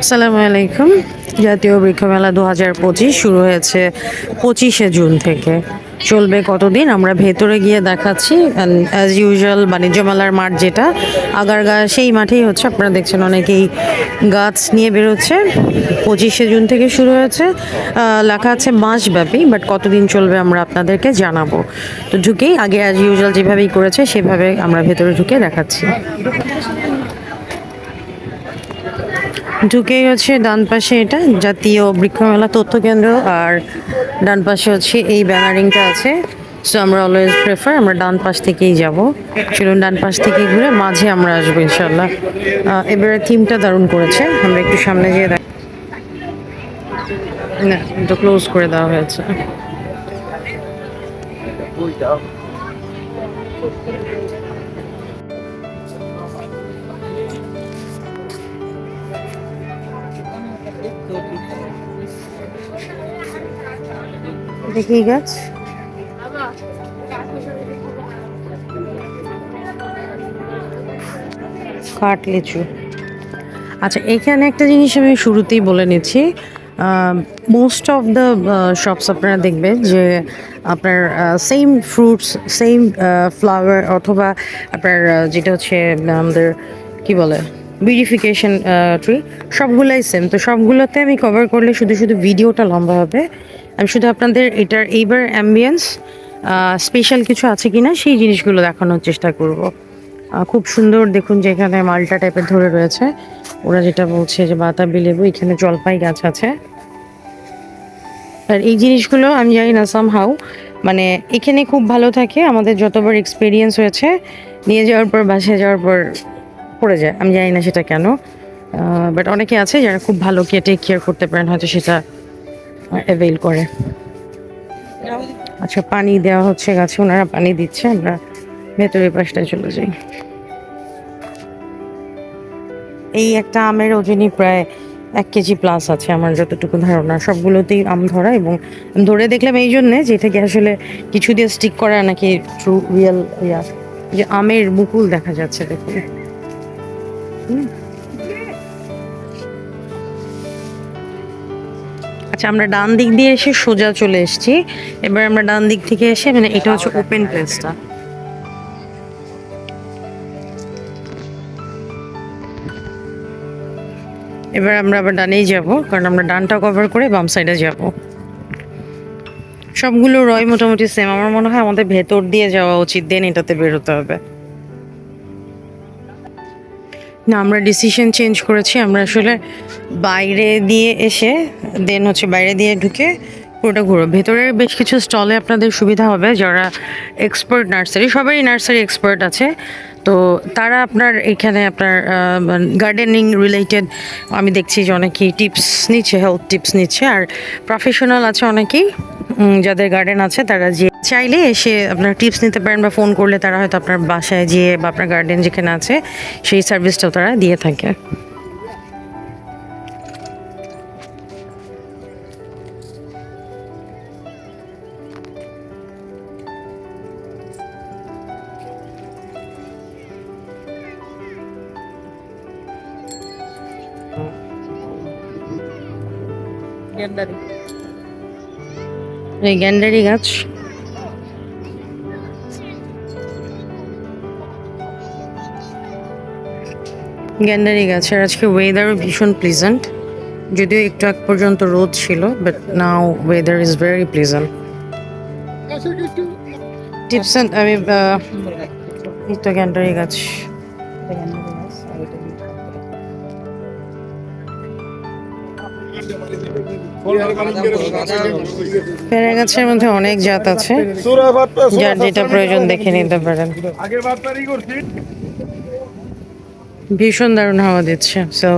আসসালামু আলাইকুম। জাতীয় বৃক্ষমেলা দু হাজার পঁচিশ শুরু হয়েছে পঁচিশে জুন থেকে। চলবে কতদিন? আমরা ভেতরে গিয়ে দেখাচ্ছি। অ্যাজ ইউজুয়াল বাণিজ্য মেলার মাঠ যেটা, আগারগা, সেই মাঠেই হচ্ছে। আপনারা দেখছেন অনেকেই গাছ নিয়ে বেরোচ্ছে। পঁচিশে জুন থেকে শুরু হয়েছে। লেখা আছে মাসব্যাপী বাট কতদিন চলবে আমরা আপনাদেরকে জানাব। তো ঢুকেই আগে অ্যাজ ইউজুয়াল যেভাবেই করেছে, সেভাবে আমরা ভেতরে ঢুকে দেখাচ্ছি। ঢুকেই হচ্ছে ডান পাশে এটা, জাতীয় বৃক্ষমেলা তথ্য কেন্দ্র আর ডান পাশে হচ্ছে এই ব্যানারিংটা আছে। সো আমরা অলওয়েজ প্রেফার আমরা ডান পাশ থেকেই যাব। চলুন ডান পাশ থেকে ঘুরে মাঝে আমরা আসব ইনশাল্লাহ এবারে থিমটা দারুণ করেছে। আমরা একটু সামনে গিয়ে দেখ না, এটা ক্লোজ করে দেওয়া হয়েছে। দেখি গাছ? কাঠ, লিচু। আচ্ছা এখানে একটা জিনিস আমি শুরুতেই বলে নিচ্ছি। মোস্ট অফ দ্য শপস আপনারা দেখবেন যে আপনার সেম ফ্রুটস সেম ফ্লাওয়ার অথবা আপনার যেটা হচ্ছে, আমাদের, কি বলে বিউটিফিকেশন ট্রি সবগুলাই সেম তো সবগুলোতে আমি কভার করলে শুধু শুধু ভিডিওটা লম্বা হবে। আমি শুধু আপনাদের এটার এইবার অ্যাম্বিয়েন্স স্পেশাল কিছু আছে কি না সেই জিনিসগুলো দেখানোর চেষ্টা করব। খুব সুন্দর দেখুন যে এখানে মালটা টাইপের ধরে রয়েছে। ওরা যেটা বলছে যে বাতাবি লেবু, এখানে জলপাই গাছ আছে। আর এই জিনিসগুলো আমি জানি না সাম হাউ মানে এখানে খুব ভালো থাকে, আমাদের যতবার এক্সপিরিয়েন্স হয়েছে, নিয়ে যাওয়ার পর, বাসায় যাওয়ার পর পড়ে যায়। আমি জানি না সেটা কেন। বাট অনেকে আছে যারা খুব ভালো কেটে কেয়ার করতে পারেন, হয়তো সেটা অ্যাভেল করে। আচ্ছা পানি দেওয়া হচ্ছে গাছে, ওনারা পানি দিচ্ছে, আমরা ভেতরের পাশটায় চলে যাই। এই একটা আমের ওজনই প্রায় এক কেজি প্লাস আছে আমার যতটুকু ধারণা। সবগুলোতেই আম ধরা এবং ধরে দেখলাম এই জন্যে যে এটাকে আসলে কিছু দিয়ে স্টিক করা নাকি ট্রু রিয়েল ইয়া। যে আমের মুকুল দেখা যাচ্ছে দেখুন। হুম। আচ্ছা আমরা ডান দিক দিয়ে এসে সোজা চলে এসেছি। এবার আমরা ডান দিক থেকে এসে মানে এটা হচ্ছে ওপেন প্লেসটা এবার আমরা আবার ডানেই যাব, কারণ আমরা ডানটা কভার করে বাম সাইডে যাব। সবগুলো রয় মোটামুটি সেম আমার মনে হয় আমাদের ভেতর দিয়ে যাওয়া উচিত দেন এটাতে বেরোতে হবে। না, আমরা ডিসিশন চেঞ্জ করেছি, আমরা আসলে বাইরে দিয়ে এসে দেন হচ্ছে বাইরে দিয়ে ঢুকে পুরোটা ঘুরো ভেতরের বেশ কিছু স্টলে আপনাদের সুবিধা হবে, যারা এক্সপার্ট নার্সারি সবারই নার্সারি এক্সপার্ট আছে। তো তারা আপনার এখানে আপনার গার্ডেনিং রিলেটেড আমি দেখছি যে অনেকেই টিপস নিচ্ছে হেলথ টিপস নিচ্ছে, আর প্রফেশনাল আছে অনেকেই যাদের গার্ডেন আছে, তারা যে চাইলে এসে আপনার টিপস নিতে পারেন বা ফোন করলে তারা হয়তো আপনার বাসায় যেয়ে বা আপনার গার্ডেন যেখানে আছে, সেই সার্ভিসটাও তারা দিয়ে থাকে। গ্যান্ডারি গাছ। গ্যান্ডারি গাছের আজকে ওয়েদারও ভীষণ প্লিজেন্ট যদিও একটু আগ পর্যন্ত রোদ ছিল but now weather is very pleasant tips আমি তো গ্যান্ডারি গাছ। পেয়ারা গাছের মধ্যে অনেক জাত আছে। যার যেটা প্রয়োজন দেখে নিতে পারেন। আগের বার তারি করছি। ভীষণ দারুণ হাওয়া দিচ্ছে। সো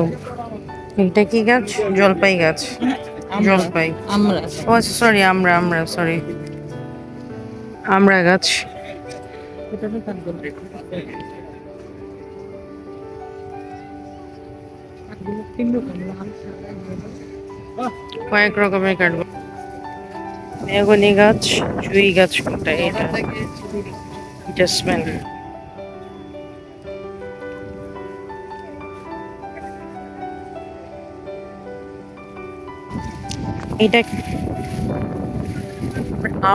এটা কি গাছ? জলপাই গাছ। জলপাই। আমরা। ও আচ্ছা সরি আমরা আমরা সরি আমরা গাছ। কয়েক রকমের কাঠগো বেগুনি গাছ, চুই গাছ কোনটা এটা। জাসমিন এটা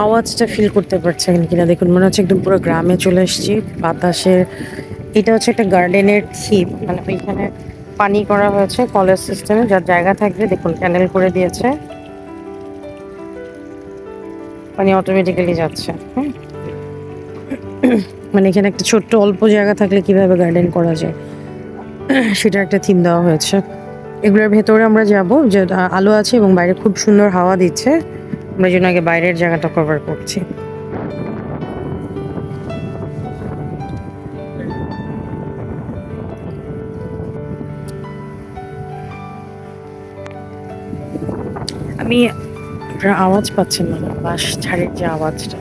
আওয়াজটা ফিল করতে পারছেন কিনা? দেখুন, মনে হচ্ছে একদম পুরো গ্রামে চলে এসেছি। বাতাসের, এটা হচ্ছে একটা গার্ডেনের থিম মানে এখানে পানি করা হয়েছে কলেজ সিস্টেমে, যার জায়গা থাকবে, দেখুন ক্যানেল করে দিয়েছে। পানি অটোমেটিক্যালি যাচ্ছে, হুম। মানে এখানে একটা ছোট্ট অল্প জায়গা থাকলে কীভাবে গার্ডেন করা যায়, সেটা একটা থিম দেওয়া হয়েছে। এগুলোর ভেতরে আমরা যাব, যে আলো আছে এবং বাইরে খুব সুন্দর হাওয়া দিচ্ছে। আমরা জন্য আগে বাইরের জায়গাটা কভার করছি। আমি আপনারা আওয়াজ পাচ্ছেন না, বাস ঝাড়ের যে আওয়াজটা।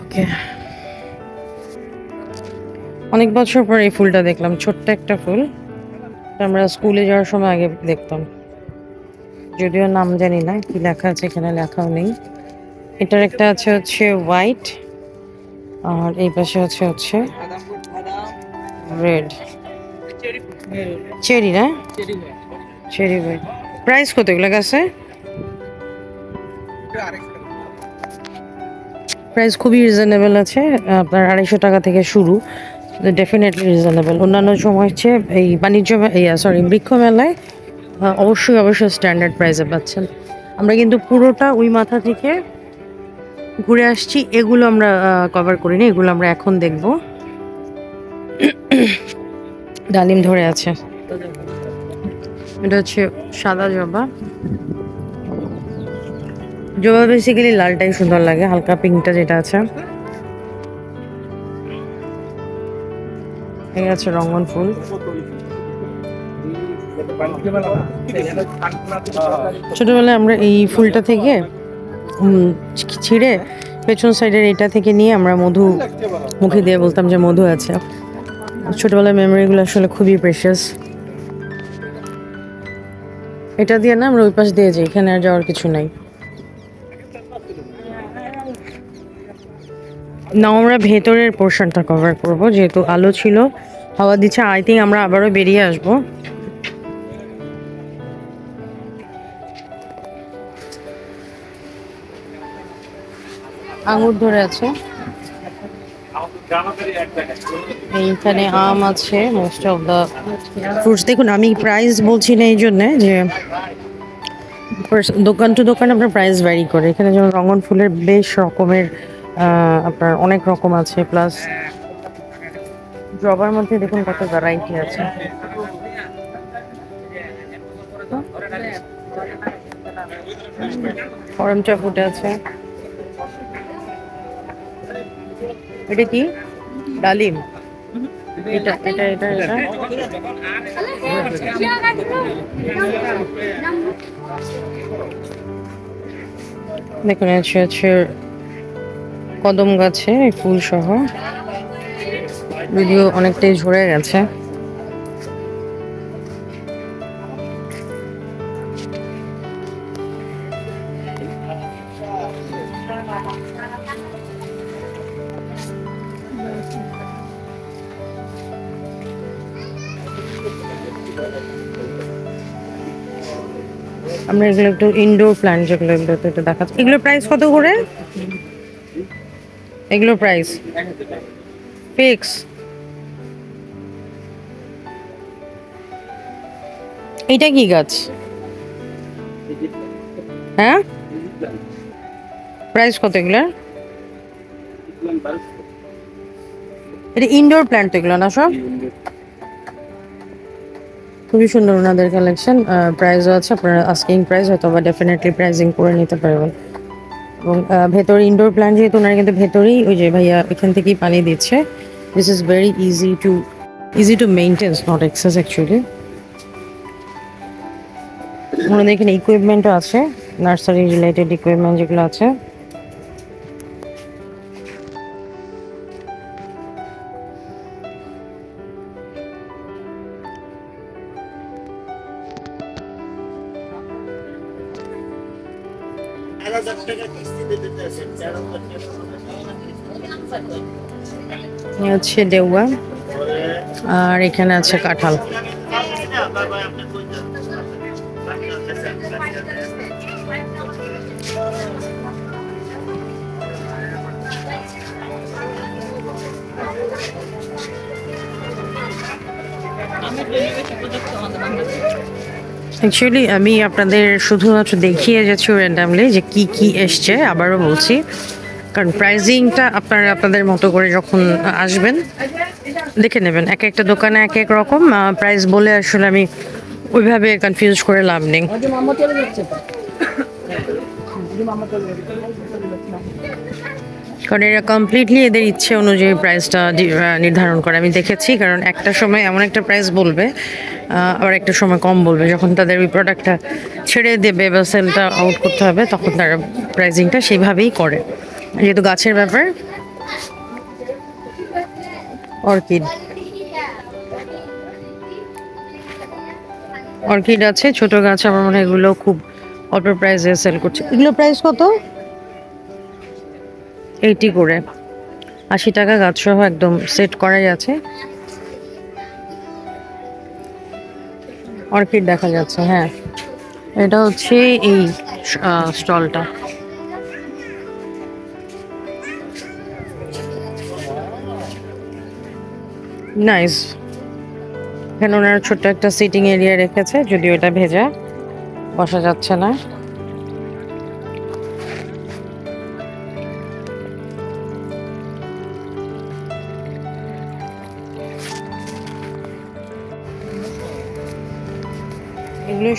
ওকে। অনেক বছর পর এই ফুলটা দেখলাম, ছোট্ট একটা ফুল। আমরা স্কুলে যাওয়ার সময় আগে দেখতাম। যদিও নাম জানি না, কি লেখা আছে এখানে লেখাও নেই। এটার একটা আছে হচ্ছে হোয়াইট আর এই পাশে আছে হচ্ছে রেড চেরি না? চেরি হোয়াইট প্রাইস কত এগুলো গাছে প্রাইস খুবই রিজনেবল আছে, আপনার আড়াইশো টাকা থেকে শুরু। ডেফিনেটলি রিজনেবল অন্যান্য সময় হচ্ছে এই বাণিজ্য সরি বৃক্ষ মেলায় অবশ্যই অবশ্যই স্ট্যান্ডার্ড প্রাইসে পাচ্ছেন। আমরা কিন্তু পুরোটা ওই মাথা থেকে ঘুরে আসছি, এগুলো আমরা কভার করিনি, এগুলো আমরা এখন দেখব। ডালিম ধরে আছে। এটা হচ্ছে সাদা জবা। জবা বেসিক্যালি লালটাই সুন্দর লাগে, হালকা পিঙ্কটা যেটা আছে। এই আছে রঙ্গন ফুল। ছোটবেলায় আমরা এই ফুলটা থেকে ছিঁড়ে পেছন সাইডের এটা থেকে নিয়ে আমরা মধু মুখে দিয়ে বলতাম যে মধু আছে। ছোটবেলার মেমোরিগুলো আসলে খুবই প্রেশাস এটা দিয়ে না আমরা ওই পাশ দিয়ে যাই, এখানে আর যাওয়ার কিছু নাই। না আমরা ভেতরের পোর্শনটা কভার করব, যেহেতু আলো ছিল, হাওয়া দিচ্ছে আই থিঙ্ক আমরা আবারও বেরিয়ে আসব। আঙুর ধরে আছে। এইখানে আম আছে মোস্ট অফ দ্য ফ্রুটস দেখুন, আমি প্রাইস বলছি না এই জন্যে যে দোকান টু দোকান আপনার প্রাইস ভ্যারি করে। এখানে যেমন রঙন ফুলের বেশ রকমের আপনার অনেক রকম আছে প্লাস জবার মধ্যে দেখুন কত ভ্যারাইটি আছে। করমচা ফুটে আছে। এটা কি? ডালিম। এটা এটা এটা এটা। দেখুন, আছে আছে কদম গাছে ফুল সহ যদিও অনেকটাই ঝরে গেছে। এগুলো একটু ইনডোর প্ল্যান্ট যেগুলো এগুলো তো একটু দেখাচ্ছি। এগুলোর প্রাইস কত করে? এগুলোর প্রাইস ফিক্স এটা কি গাছ? হ্যাঁ? প্রাইস কত এগুলোর? এটা ইনডোর প্ল্যান্ট এগুলো না সব? খুবই সুন্দর ওনাদের কালেকশন প্রাইসও আছে, আপনারা আস্কিং প্রাইস হয়তো বা ডেফিনেটলি প্রাইজিং করে নিতে পারবেন। এবং ভেতরে ইনডোর প্ল্যান্ট যেহেতু ওনারা কিন্তু ভেতরেই, ওই যে ভাইয়া এখান থেকেই পানি দিচ্ছে। This is very easy to easy to maintenance not access actually ওনাদের এখানে ইকুইপমেন্টও আছে নার্সারি রিলেটেড ইকুইপমেন্ট যেগুলো আছে। হচ্ছে দেওয়া আর এখানে আছে কাঁঠাল। অ্যাকচুয়ালি আমি আপনাদের শুধুমাত্র দেখিয়ে যাচ্ছি র্যান্ডামলি যে কি কি এসছে, আবারও বলছি। কারণ প্রাইজিংটা আপনারা আপনাদের মতো করে যখন আসবেন, দেখে নেবেন। এক একটা দোকানে এক এক রকম প্রাইস বলে আসলে আমি ওইভাবে কনফিউজ করে লাভ নেই। কারণ এরা কমপ্লিটলি এদের ইচ্ছে অনুযায়ী প্রাইসটা নির্ধারণ করে। আমি দেখেছি, কারণ একটা সময় এমন একটা প্রাইস বলবে আবার একটা সময় কম বলবে। যখন তাদের ওই প্রোডাক্টটা ছেড়ে দেবে বা সেলটা আউট করতে হবে, তখন তারা প্রাইজিংটা সেইভাবেই করে। যেহেতু গাছের ব্যাপার, অর্কিড। অর্কিড আছে, ছোট গাছ আমার মনে হয় এগুলো খুব অল্প প্রাইসে সেল করছে। এগুলো প্রাইস কত? এইটি করে। আশি টাকা গাছ সহ একদম সেট করাই আছে। অর্কিড দেখা যাচ্ছে হ্যাঁ। এটা হচ্ছে এই স্টলটা। নাইস। এখানে ওনারা ছোট্ট একটা সিটিং এরিয়া রেখেছে, যদিও এটা ভেজা, বসা যাচ্ছে না।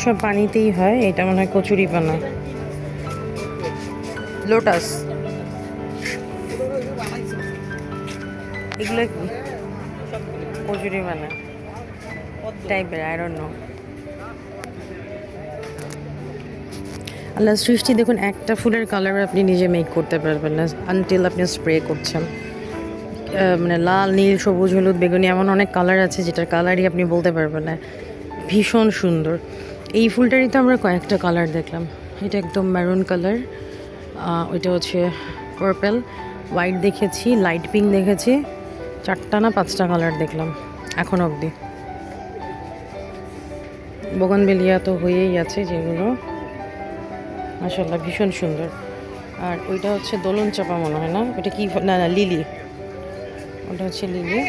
সব পানিতেই হয় এটা মনে হয় কচুরি পানা। লোটাস। এগুলো কি? কচুরি পানা। টাইপের আই ডোন্ট নো আল্লাহ সৃষ্টি দেখুন একটা ফুলের কালার আপনি নিজে মেক করতে পারবেন না আনটিল আপনি স্প্রে করছেন। মানে লাল নীল সবুজ হলুদ বেগুনি এমন অনেক কালার আছে যেটার কালারই আপনি বলতে পারবেন না। ভীষণ সুন্দর। এই ফুলটারই তো আমরা কয়েকটা কালার দেখলাম। এটা একদম ম্যারুন কালার ওইটা হচ্ছে পার্পেল হোয়াইট দেখেছি লাইট পিঙ্ক দেখেছি, চারটা না পাঁচটা কালার দেখলাম, এখন অবধি। বগনবেলিয়া তো হয়েই আছে যেগুলো। মাসাল্লাহ ভীষণ সুন্দর। আর ওইটা হচ্ছে দোলন চাপা মনে হয় না? ওটা কি? না না লিলি ওটা হচ্ছে লিলি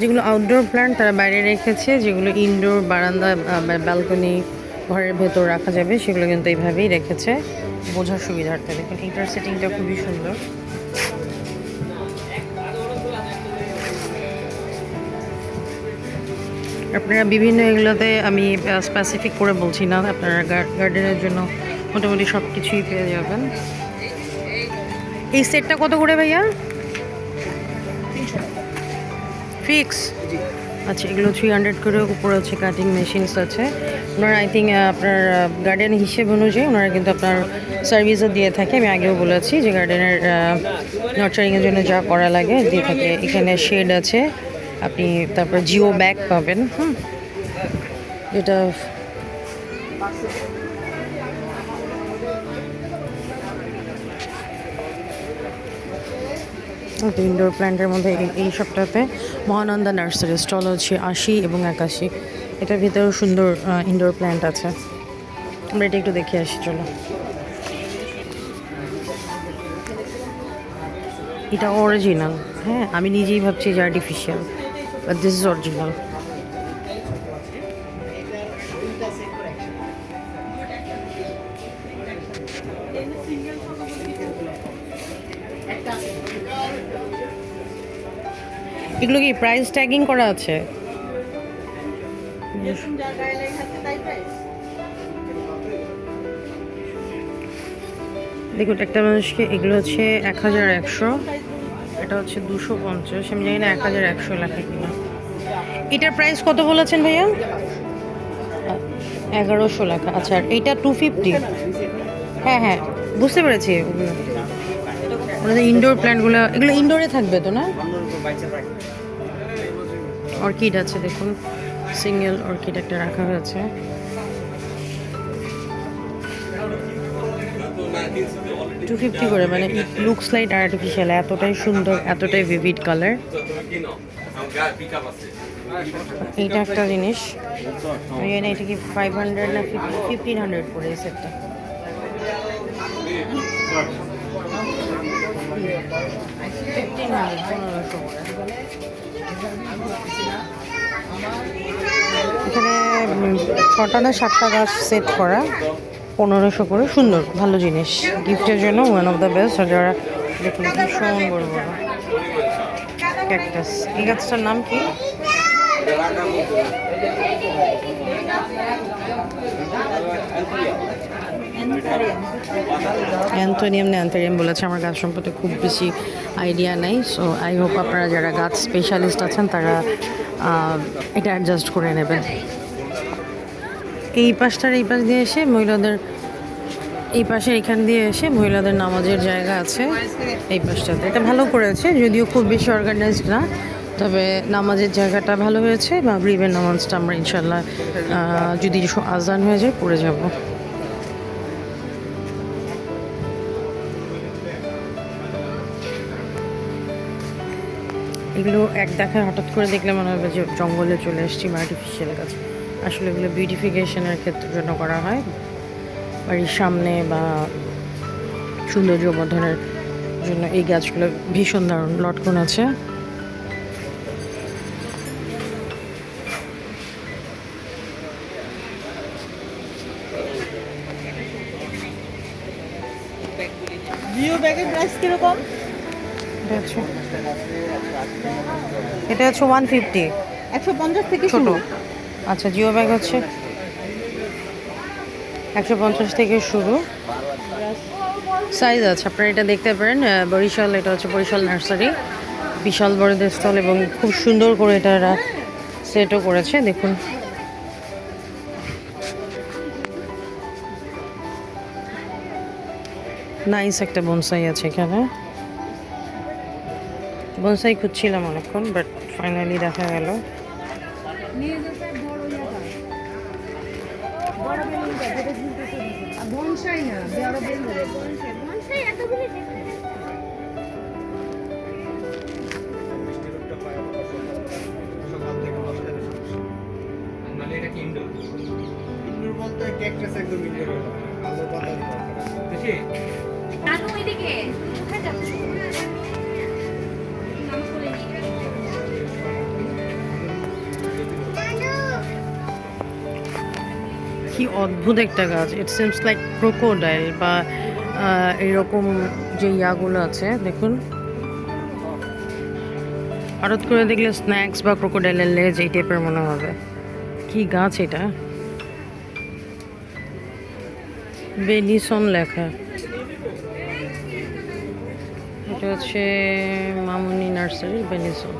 যেগুলো আউটডোর প্ল্যান্ট তারা বাইরে রেখেছে, যেগুলো ইনডোর বারান্দা ব্যালকনি ঘরের ভেতর রাখা যাবে, সেগুলো কিন্তু এইভাবেই রেখেছে। বোঝার সুবিধার্থে দেখুন এইটার সেটিংটা খুবই সুন্দর। আপনারা বিভিন্ন এগুলোতে আমি স্পেসিফিক করে বলছি না, আপনারা গার্ডেনের জন্য মোটামুটি সব কিছুই পেয়ে যাবেন। এই সেটটা কত করে ভাইয়া? ফিক্স? আচ্ছা এগুলো থ্রি হান্ড্রেড করে উপরে হচ্ছে কাটিং মেশিনস আছে। ওনারা আই থিঙ্ক আপনার গার্ডেন হিসেব অনুযায়ী ওনারা কিন্তু আপনার সার্ভিসও দিয়ে থাকে। আমি আগেও বলেছি যে গার্ডেনের নার্চারিংয়ের জন্য যা করা লাগে দিয়ে থাকে। এখানে শেড আছে, আপনি তারপর জিও ব্যাগ পাবেন, হুম। যেটা ইনডোর প্ল্যান্টের মধ্যে এই- এই সবটাতে মহানন্দা নার্সারি স্টল হচ্ছে আশি এবং একাশি। এটার ভিতরেও সুন্দর ইনডোর প্ল্যান্ট আছে। আমরা এটা একটু দেখে আসি, চলো। এটা অরিজিনাল হ্যাঁ আমি নিজেই ভাবছি যে artificial but this is original এগুলো কি প্রাইস ট্যাগিং করা আছে? দেখুন, একটা মানুষকে এগুলো হচ্ছে এক হাজার একশো, এটা হচ্ছে দুশো পঞ্চাশ, আমি জানি না এক হাজার একশো লেখা কিনা। এটার প্রাইস কত বলেছেন ভাইয়া? এগারোশো লেখা আচ্ছা এইটা টু ফিফটি হ্যাঁ হ্যাঁ বুঝতে পেরেছি। ওগুলো ইনডোর প্ল্যান্টগুলো এগুলো ইনডোরে থাকবে তো না? অর্কিড আছে, দেখুন। সিঙ্গেল অর্কিড একটা রাখা হয়েছে। টু ফিফটি করে মানে লুকস লাইট আর্টিফিশিয়াল এতটাই সুন্দর, এতটাই ভিভিড কালার এইটা একটা জিনিস। এটা কি ফাইভ হান্ড্রেড না ফিফটিন হান্ড্রেড সেটটা ফিফটিন হান্ড্রেড পনেরোশো করে এখানে ছটা না সাতটা গাছ সেট করা, পনেরোশো করে, সুন্দর, ভালো জিনিস। গিফটের জন্য ওয়ান অফ দ্য বেস্ট যারা ভীষণ বড় বড় ক্যাকটাস এই গাছটার নাম কি? অ্যান্থোনিয়াম না অ্যান্থোরিয়াম বলেছে, আমার গাছ সম্পর্কে খুব বেশি আইডিয়া নেই সো আই হোপ আপনারা যারা গাছ স্পেশালিস্ট আছেন, তারা এটা অ্যাডজাস্ট করে নেবেন। এই পাশটার এই পাশ দিয়ে এসে মহিলাদের, এই পাশে এখান দিয়ে এসে মহিলাদের নামাজের জায়গা আছে, এই পাশটাতে। এটা ভালো করেছে, যদিও খুব বেশি অর্গানাইজড না, তবে নামাজের জায়গাটা ভালো হয়েছে, বা ব্রিবের নামাজটা আমরা ইনশাল্লাহ যদি আজান হয়ে যায়, পড়ে যাব। এগুলো এক দেখায় হঠাৎ করে দেখলে মনে হবে যে জঙ্গলে চলে এসেছি আর্টিফিশিয়াল গাছ। আসলে এগুলো বিউটিফিকেশনের ক্ষেত্রের জন্য করা হয়। বাড়ির সামনে বা সৌন্দর্য বর্ধনের জন্য এই গাছগুলো ভীষণ দারুণ, লটকন আছে। জিও ব্যাগের প্রাইস কীরকম? এটা হচ্ছে ওয়ান ফিফটি একশো পঞ্চাশ থেকে ছোট। শুরু আচ্ছা জিও ব্যাগ হচ্ছে একশো পঞ্চাশ থেকে শুরু। সাইজ আছে আপনারা এটা দেখতে পারেন বরিশাল এটা হচ্ছে বরিশাল নার্সারি। বিশাল বড়দের স্টল এবং খুব সুন্দর করে এটা এরা সেটও করেছে দেখুন। নাইস একটা বনসাই আছে এখানে। বনসাই খুঁজছিলাম অনেকক্ষণ বাট ফাইনালি দেখা গেল। বলতে ক্যাকটাস একদম ইন্দুর আলো পাতা নানু এদিকে কোথায় কি অদ্ভুত একটা গাছ। ইট সিমস লাইক ক্রোকোডাইল বা এরকম যে ইয়াগুলো আছে, দেখুন। হঠাৎ করে দেখলে স্ন্যাক্স বা ক্রোকোডাইলের লেজ এই টাইপের মনে হবে। কি গাছ এটা? বেনিসন লেখা। এটা হচ্ছে মামুনি নার্সারি বেনিসন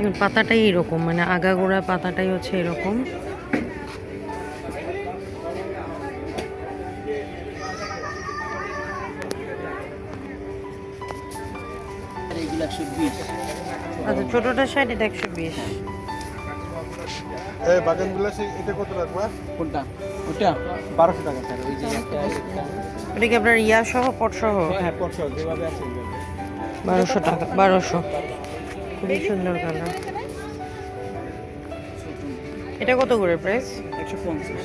দেখুন পাতাটাই এরকম মানে আগাগোড়া পাতাটাই হচ্ছে এরকম। এগুলো একশো বিশ। আচ্ছা এটা একশো বিশ এটা কত রাখবা কোনটা? ওটা? বারোশো টাকা স্যার ওই যে এটা কি আপনার ইয়া সহ পট সহ হ্যাঁ যেভাবে আছে বারোশো টাকা বারোশো। খুবই সুন্দর কালার। এটা কত করে প্রাইস একশো পঞ্চাশ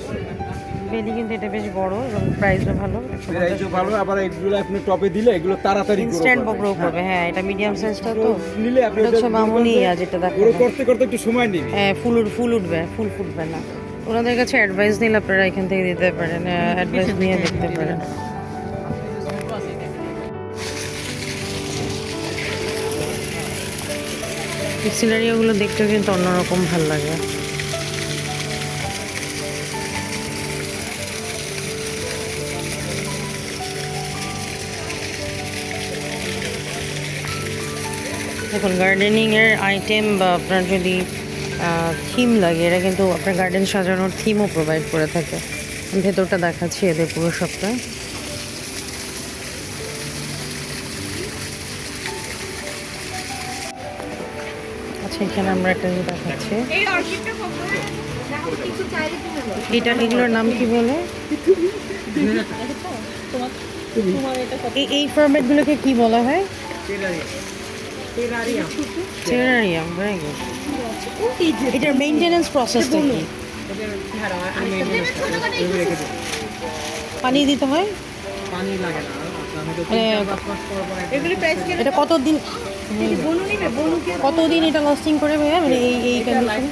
বেলি কিন্তু এটা বেশ বড় এবং প্রাইসও ভালো। প্রাইসও ভালো আবার এগুলো আপনি টপে দিলে এগুলো তাড়াতাড়ি ইনস্ট্যান্ট করবে। গ্রো করবে হ্যাঁ এটা মিডিয়াম সাইজটা তো নিলে আপনি এটা হচ্ছে মামুনি করতে- যেটা দেখো করতে করতে একটু সময় নেবে। হ্যাঁ ফুল উঠ- ফুল উঠবে ফুল ফুটবে না। ওনাদের কাছে অ্যাডভাইস নিলে আপনারা এখান থেকে দিতে পারেন অ্যাডভাইস নিয়ে দেখতে পারেন। সিনারিওগুলো দেখতেও কিন্তু অন্যরকম ভালো লাগে। দেখুন গার্ডেনিং এর আইটেম বা আপনার যদি থিম লাগে এরা কিন্তু আপনার গার্ডেন সাজানোর থিমও প্রোভাইড করে থাকে। ভেতরটা দেখাচ্ছি এদের পুরো সবটা। এখানে আমরা একটা জিনিস দেখাচ্ছি। এটা এগুলোর নাম কি বলে? এই এই ফরম্যাটগুলোকে কি বলা হয়? টেরারিয়াম ভেরি গুড এটার মেইনটেনেন্স প্রসেসটা কি? পানি দিতে হয়? পানি লাগে না। মানে এটা কতদিন কতদিন এটা লাস্টিং করে ভাইয়া? মানে এই এই কন্ডিশন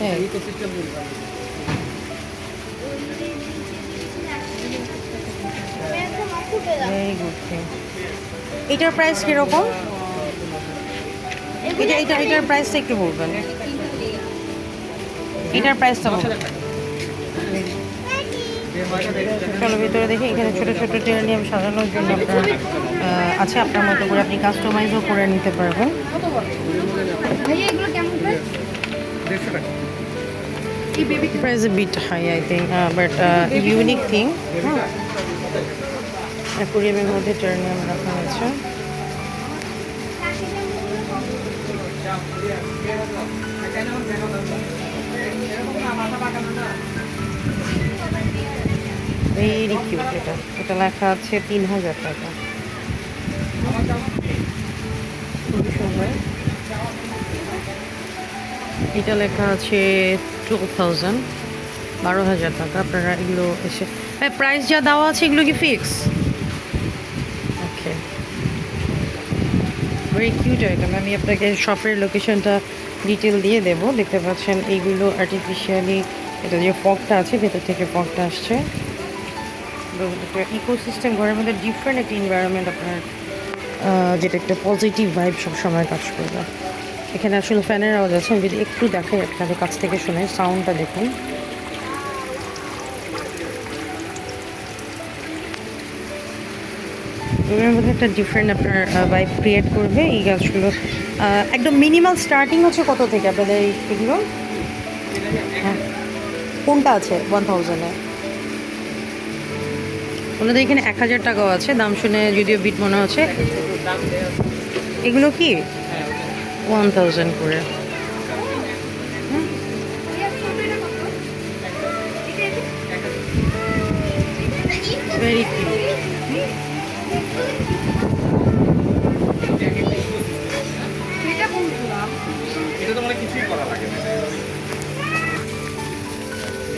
হ্যাঁ। এটার প্রাইস কীরকম? এটা এটা এটার প্রাইসটা একটু বলবেন। এটার প্রাইসটা বলবেন চলো ভিতরে দেখি এখানে ছোট ছোট টেরানিয়াম সাজানোর জন্য আপনার আছে আপনার মতো করে আপনি কাস্টমাইজও করে নিতে পারবেন। ভাইয়া এগুলো কেমন price I think uh, but uh, unique thing অ্যাকুরিয়ামের মধ্যে টার্নিয়াম রাখা হয়েছে। ভেরি কিউট এটা। এটা লেখা আছে তিন হাজার টাকা। খুবই এটা লেখা আছে টু থাউজেন্ড, বারো হাজার টাকা। আপনারা এগুলো এসে হ্যাঁ প্রাইস যা দেওয়া আছে এগুলো কি fix okay very cute item আমি আপনাকে শপের লোকেশনটা ডিটেল দিয়ে দেবো। দেখতে পাচ্ছেন, এইগুলো আর্টিফিশিয়ালি এটা যে ফগটা আছে, ভেতর থেকে ফগটা আসছে। ইকোসিস্টেম ঘরের মধ্যে ডিফারেন্ট একটা এনভায়রনমেন্ট আপনার যেটা একটা পজিটিভ ভাইব সবসময় কাজ করবে। এখানে আসলে ফ্যানের আওয়াজ আছে, আমি যদি একটু দেখাই আপনাদের কাছ থেকে শুনে সাউন্ডটা দেখুন। রুমের মধ্যে একটা ডিফারেন্ট আপনার ভাইব ক্রিয়েট করবে। এই গাছগুলো একদম মিনিমাল স্টার্টিং হচ্ছে কত থেকে? আপনাদের এই এগুলো? হ্যাঁ। কোনটা আছে? ওয়ান থাউজেন্ডে ওনাদের এখানে এক হাজার টাকাও আছে। দাম শুনে যদিও বিট মনে হচ্ছে। এগুলো কি? ওয়ান থাউজেন্ড করে।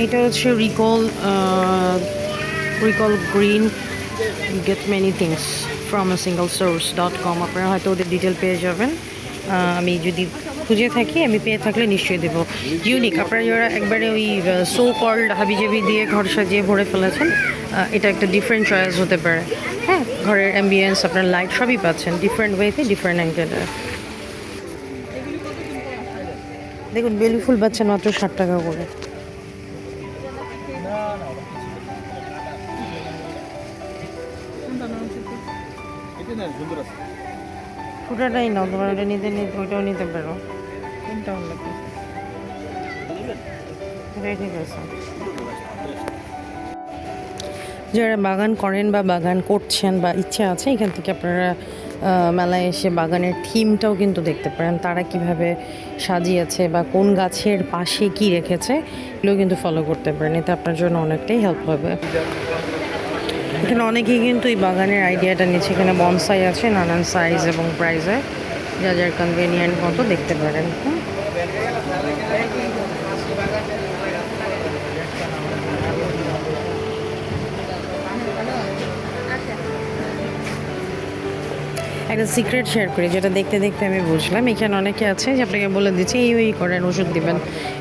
এটা হচ্ছে recall recall green get many things from a single source dot com আপনারা হয়তো ওদের ডিটেল পেয়ে যাবেন। আমি যদি খুঁজে থাকি, আমি পেয়ে থাকলে নিশ্চয়ই দেবো। ইউনিক আপনারা যারা একবারে ওই সো কল্ড হাবিজাবি দিয়ে ঘর সাজিয়ে ভরে ফেলেছেন এটা একটা ডিফারেন্ট চয়েস হতে পারে। হ্যাঁ ঘরের অ্যাম্বিয়েন্স আপনার লাইট সবই পাচ্ছেন। ডিফারেন্ট ওয়েতে ডিফারেন্ট অ্যাঙ্গেলে দেখুন বেলি ফুল পাচ্ছেন মাত্র ষাট টাকা করে। পুরোটাই নাও, তোমার ওটা নিতে নিতে, ওইটাও নিতে পারো। যারা বাগান করেন বা বাগান করছেন বা ইচ্ছা আছে, এখান থেকে আপনারা মেলায় এসে বাগানের থিমটাও কিন্তু দেখতে পারেন। তারা কীভাবে সাজিয়েছে বা কোন গাছের পাশে কি রেখেছে, এগুলো কিন্তু ফলো করতে পারেন। এতে আপনার জন্য অনেকটাই হেল্প হবে। এখানে অনেকেই কিন্তু এই বাগানের আইডিয়াটা নিচ্ছে এখানে বনসাই আছে, নানান সাইজ এবং প্রাইজে যা যার কনভেনিয়েন্ট মতো দেখতে পারেন। একটা সিক্রেট শেয়ার করি, যেটা দেখতে দেখতে আমি বুঝলাম। এখানে অনেকে আছে যে আপনাকে বলে দিচ্ছে, এই, ওই করেন, ওষুধ দিবেন,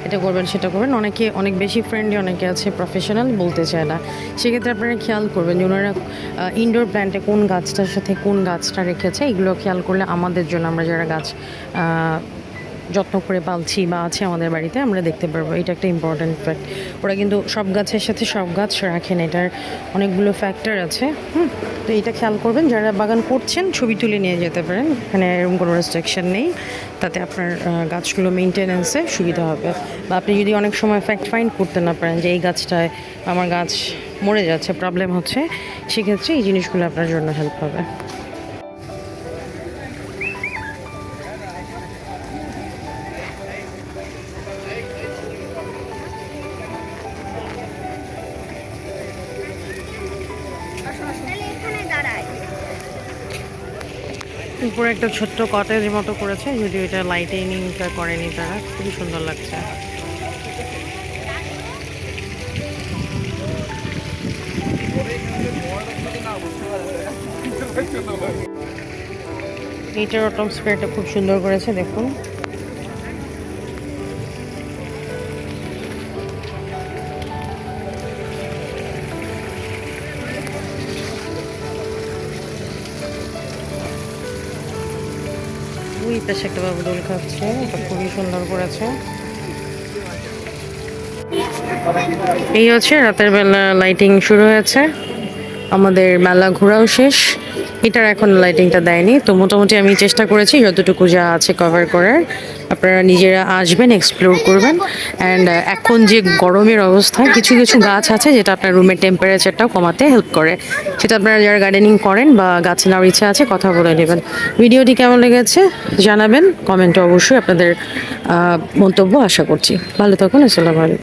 এটা করবেন, সেটা করবেন। অনেকে, অনেক বেশি ফ্রেন্ডলি অনেকে আছে প্রফেশনাল বলতে চায় না। সেক্ষেত্রে আপনারা খেয়াল করবেন যে ওনারা ইনডোর প্ল্যান্টে কোন গাছটার সাথে কোন গাছটা রেখেছে, এগুলো খেয়াল করলে আমাদের জন্য, আমরা যারা গাছ যত্ন করে পালছি বা আছে আমাদের বাড়িতে, আমরা দেখতে পারব। এটা একটা ইম্পর্ট্যান্ট ফ্যাক্ট ওরা কিন্তু সব গাছের সাথে সব গাছ রাখেন, এটার অনেকগুলো ফ্যাক্টর আছে। হুম, তো এটা খেয়াল করবেন, যারা বাগান করছেন, ছবি তুলে নিয়ে যেতে পারেন। এখানে এরকম কোনো রেস্ট্রিকশন নেই, তাতে আপনার গাছগুলো মেনটেন্যান্সে সুবিধা হবে। বা আপনি যদি অনেক সময় ফ্যাক্ট ফাইন্ড করতে না পারেন যে, এই গাছটায় আমার গাছ মরে যাচ্ছে প্রবলেম হচ্ছে, সেক্ষেত্রে এই জিনিসগুলো আপনার জন্য হেল্প হবে। একটা ছোট্ট কটেজ মতো করেছে। যদিও এটা লাইটিংটা করেনি তারা। খুবই সুন্দর লাগছে। এইটার স্প্রেটা খুব সুন্দর করেছে, দেখুন। পাশে একটা বাবু দোল খাচ্ছে, এটা খুবই সুন্দর করেছে। এই হচ্ছে রাতের বেলা লাইটিং শুরু হয়েছে। আমাদের মেলা ঘোরাও শেষ। এটার এখন লাইটিংটা দেয়নি, তো মোটামুটি আমি চেষ্টা করেছি যতটুকু যা আছে কভার করার। আপনারা নিজেরা আসবেন এক্সপ্লোর করবেন অ্যান্ড এখন যে গরমের অবস্থা, কিছু কিছু গাছ আছে যেটা আপনার রুমের টেম্পারেচারটাও কমাতে হেল্প করে। সেটা আপনারা যারা গার্ডেনিং করেন বা গাছ নেওয়ার ইচ্ছা আছে, কথা বলে নেবেন। ভিডিওটি কেমন লেগেছে জানাবেন কমেন্টে অবশ্যই আপনাদের মন্তব্য আশা করছি। ভালো থাকুন, আসসালামু আলাইকুম।